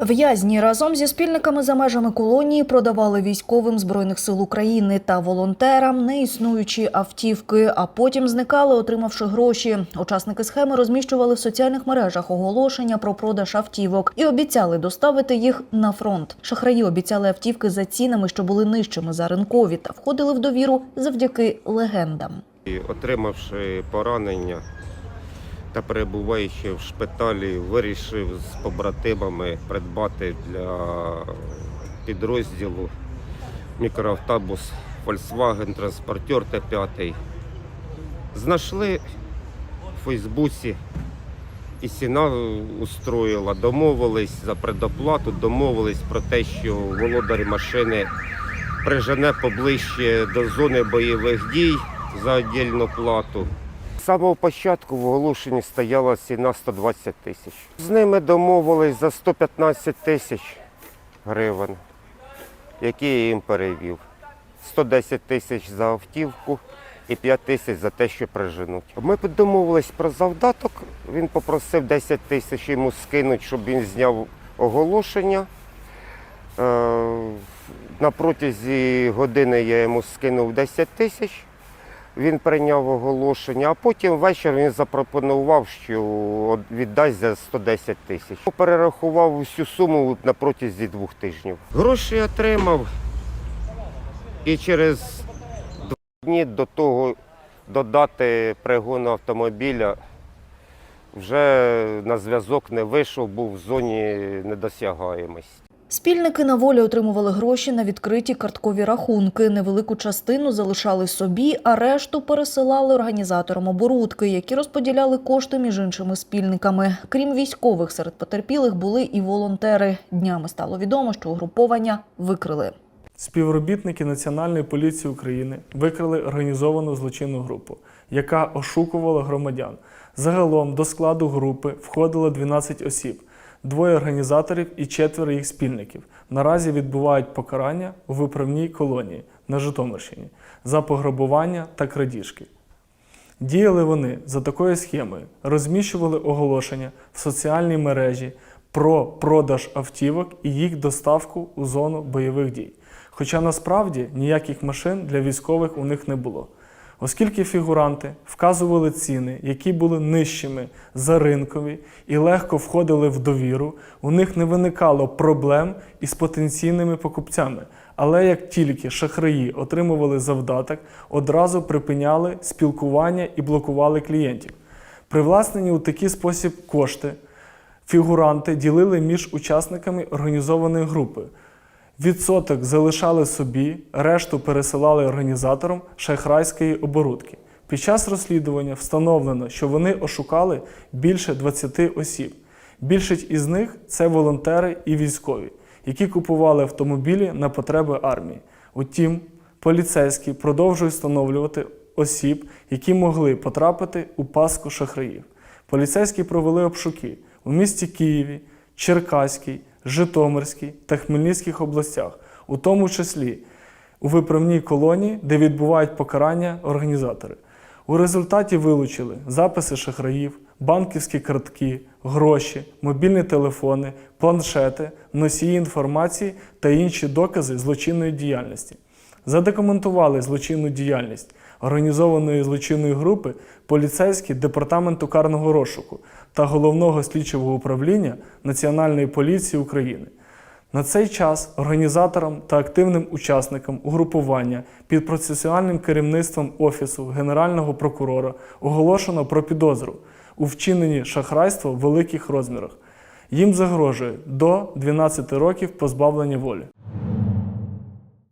В'язні разом зі спільниками за межами колонії продавали військовим збройних сил України та волонтерам неіснуючі автівки, а потім зникали, отримавши гроші. Учасники схеми розміщували в соціальних мережах оголошення про продаж автівок і обіцяли доставити їх на фронт. Шахраї обіцяли автівки за цінами, що були нижчими за ринкові, та входили в довіру завдяки легендам. Отримавши поранення та перебуваючи в шпиталі, вирішив з побратимами придбати для підрозділу мікроавтобус Volkswagen Transporter Т5. Знайшли в Фейсбуці і ціна устроїла, домовились за предоплату, домовились про те, що володар машини прижене поближче до зони бойових дій за віддільну плату. Самого початку в оголошенні стояла ціна 120 тисяч. З ними домовились за 115 тисяч гривень, які я їм перевів. 110 тисяч за автівку і 5 тисяч за те, що приженуть. Ми домовились про завдаток. Він попросив 10 тисяч йому скинуть, щоб він зняв оголошення. Е, На протязі години я йому скинув 10 тисяч. Він прийняв оголошення, а потім ввечері він запропонував, що віддасть за 110 тисяч. Перерахував усю суму на протязі двох тижнів. Гроші отримав і через два дні до того до дати пригону автомобіля вже на зв'язок не вийшов, був в зоні недосягаємості. Спільники на волі отримували гроші на відкриті карткові рахунки. Невелику частину залишали собі, а решту пересилали організаторам оборудки, які розподіляли кошти між іншими спільниками. Крім військових, серед потерпілих були і волонтери. Днями стало відомо, що угруповання викрили. Співробітники Національної поліції України викрили організовану злочинну групу, яка ошукувала громадян. Загалом до складу групи входило 12 осіб, двоє організаторів і четверо їх спільників. Наразі відбувають покарання у виправній колонії на Житомирщині за пограбування та крадіжки. Діяли вони за такою схемою, розміщували оголошення в соціальній мережі про продаж автівок і їх доставку у зону бойових дій. Хоча насправді ніяких машин для військових у них не було. Оскільки фігуранти вказували ціни, які були нижчими за ринкові і легко входили в довіру, у них не виникало проблем із потенційними покупцями. Але як тільки шахраї отримували завдаток, одразу припиняли спілкування і блокували клієнтів. Привласнені у такий спосіб кошти фігуранти ділили між учасниками організованої групи. Відсоток залишали собі, решту пересилали організаторам шахрайської оборудки. Під час розслідування встановлено, що вони ошукали більше 20 осіб. Більшість із них це волонтери і військові, які купували автомобілі на потреби армії. Утім, поліцейські продовжують встановлювати осіб, які могли потрапити у паску шахраїв. Поліцейські провели обшуки у місті Києві, Черкаській, Житомирській та Хмельницьких областях, у тому числі у виправній колонії, де відбувають покарання організатори. У результаті вилучили записи шахраїв, банківські картки, гроші, мобільні телефони, планшети, носії інформації та інші докази злочинної діяльності. Задокументували злочинну діяльність організованої злочинної групи поліцейські департаменту карного розшуку та головного слідчого управління Національної поліції України. На цей час організаторам та активним учасникам угрупування під процесуальним керівництвом Офісу Генерального прокурора оголошено про підозру у вчиненні шахрайства в великих розмірах. Їм загрожує до 12 років позбавлення волі.